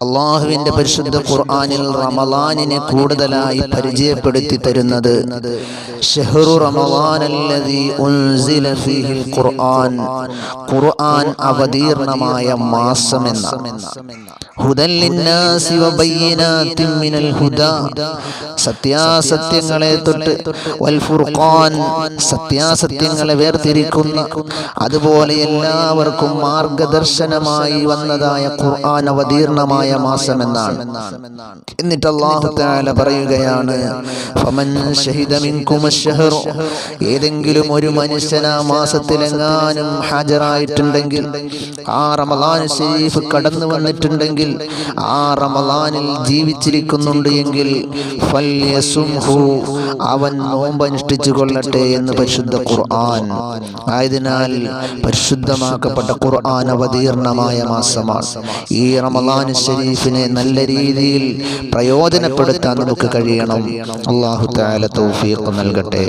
അള്ളാഹുവിന്റെ പരിശുദ്ധ ഖുർആാനിൽ റമലാനിനെ കൂടുതലായി പരിചയപ്പെടുത്തി തരുന്നത് ഷഹ്റു ഖുർആൻ. ഖുർആൻ അവതീർണമായ മാസം എന്ന. സത്യാസത്യങ്ങളെ തൊട്ട് സത്യാസത്യങ്ങളെ വേർതിരിക്കുന്ന അതുപോലെ എല്ലാവർക്കും മാർഗദർശനമായി വന്നതായ ഖുർആൻ അവതീർണമായ മാസമെന്നാണ് എന്നിട്ട് അല്ലാഹു തആല പറയുകയാണ് ഏതെങ്കിലും ഒരു മനുഷ്യൻ ആ മാസത്തിലെങ്ങാനും ഹാജരായിട്ടുണ്ടെങ്കിൽ ആ റമലാൻ ശരീഫ് കടന്നു വന്നിട്ടുണ്ടെങ്കിൽ ആ റമലാനിൽ ജീവിച്ചിരിക്കുന്നുണ്ട് എങ്കിൽ അവൻ നോമ്പ് അനുഷ്ഠിച്ചു കൊള്ളട്ടെ എന്ന് പരിശുദ്ധ ഖുർആൻ. ആയതിനാൽ പരിശുദ്ധമാക്കപ്പെട്ട ഖുർആൻ അവതീർണമായ മാസമാണ്. ഈ റമളാൻ ഷരീഫിനെ നല്ല രീതിയിൽ പ്രയോജനപ്പെടുത്താൻ നമുക്ക് കഴിയണം. അള്ളാഹു താല തൗഫീഖ് നൽകട്ടെ.